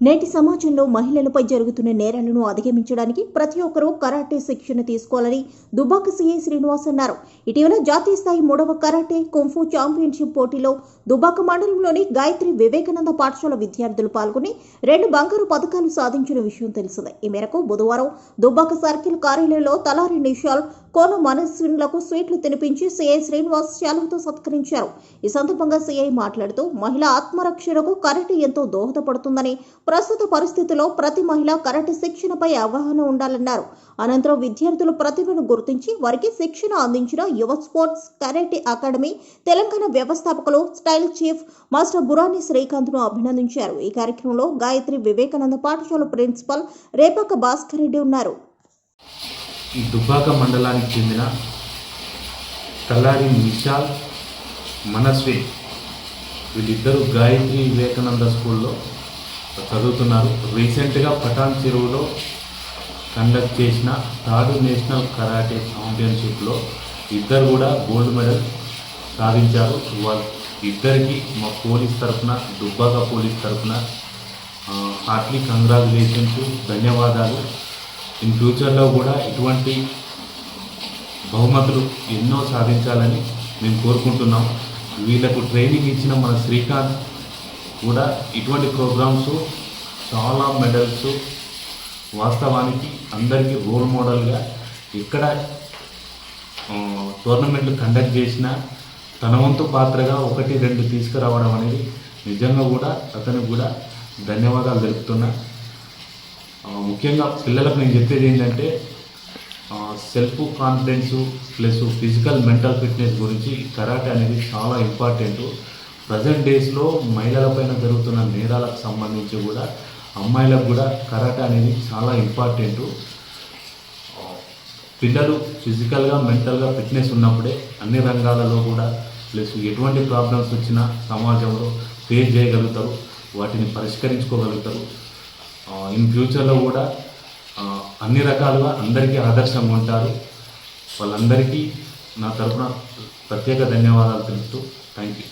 నేటి సమాజంలో మహిళలపై జరుగుతున్న నేరాలను అధిగమించడానికి ప్రతి ఒక్కరూ కరాటే శిక్షణ తీసుకోవాలని దుబ్బాక సీఐ శ్రీనివాస్ అన్నారు. ఇటీవల జాతీయ స్థాయి మూడవ కరాటే కుంఫు ఛాంపియన్షిప్ పోటీలో దుబ్బాక మండలంలోని గాయత్రి వివేకానంద పాఠశాల విద్యార్థులు పాల్గొని రెండు బంగారు పథకాలు సాధించిన విషయం తెలిసిందే. ఈ మేరకు బుధవారం దుబాక సర్కిల్ కార్యాలయంలో తలా రెండు నిమిషాలు కోన మనస్వినులకు స్వీట్లు తినిపించి సీఐ శ్రీనివాస్ శాలువతో సత్కరించారు. ఈ సందర్భంగా సీఐ మాట్లాడుతూ మహిళ ఆత్మరక్షణకు కరాటే ఎంతో దోహదపడుతుందని ప్రస్తుత పరిస్థితుల్లో ప్రతి మహిళ కరాటే శిక్షణపై అవగాహన ఉండాలన్నారు. అనంతరం విద్యార్థుల ప్రతిభను గుర్తించి వారికి శిక్షణ అందించిన యువ స్పోర్ట్స్ కరాటే అకాడమీ తెలంగాణ వ్యవస్థాపకులు స్టైల్ చీఫ్ మాస్టర్ బురాని శ్రీకాంత్ను అభినందించారు. ఈ కార్యక్రమంలో గాయత్రి వివేకానంద పాఠశాల ప్రిన్సిపల్ రేపక భాస్కర్ రెడ్డి ఉన్నారు. ఈ దుబ్బాక మండలానికి చెందిన తల్లారి నిషాల్ మనస్వి వీళ్ళిద్దరూ గాయత్రి వివేకానంద స్కూల్లో చదువుతున్నారు. రీసెంట్గా పటాన్ చెరువులో కండక్ట్ చేసిన థర్డ్ నేషనల్ కరాటే ఛాంపియన్షిప్లో ఇద్దరు కూడా గోల్డ్ మెడల్ సాధించారు. వాళ్ళు ఇద్దరికి మా పోలీస్ తరఫున దుబ్బాక పోలీస్ తరఫున హార్ట్లీ కంగ్రాచులేషన్స్ ధన్యవాదాలు. ఇన్ ఫ్యూచర్లో కూడా ఇటువంటి బహుమతులు ఎన్నో సాధించాలని మేము కోరుకుంటున్నాం. వీళ్ళకు ట్రైనింగ్ ఇచ్చిన మన శ్రీకాంత్ కూడా ఇటువంటి ప్రోగ్రామ్స్ చాలా మెడల్స్ వాస్తవానికి అందరికీ రోల్ మోడల్గా ఎక్కడ టోర్నమెంట్లు కండక్ట్ చేసినా తన వంతు పాత్రగా ఒకటి రెండు తీసుకురావడం అనేది నిజంగా కూడా అతనికి కూడా ధన్యవాదాలు తెలుపుతున్నా. ముఖ్యంగా పిల్లలకు నేను చెప్పేది ఏంటంటే self confidence plus physical mental fitness గురించి కరాటే అనేది చాలా ఇంపార్టెంట్ ప్రజెంట్ డేస్లో మహిళలపైన జరుగుతున్న నేరాలకు సంబంధించి కూడా అమ్మాయిలకు కూడా కరాటే అనేది చాలా ఇంపార్టెంట్ పిల్లలు ఫిజికల్గా మెంటల్గా ఫిట్నెస్ ఉన్నప్పుడే అన్ని రంగాలలో కూడా ప్లస్ ఎటువంటి ప్రాబ్లమ్స్ వచ్చినా సమాజంలో ఫేస్ చేయగలుగుతారు వాటిని పరిష్కరించుకోగలుగుతారు. ఇన్ ఫ్యూచర్లో కూడా అన్ని రకాలుగా అందరికీ ఆదర్శంగా ఉంటారు. వాళ్ళందరికీ నా తరపున ప్రత్యేక ధన్యవాదాలు తెలుపుతూ థ్యాంక్ యూ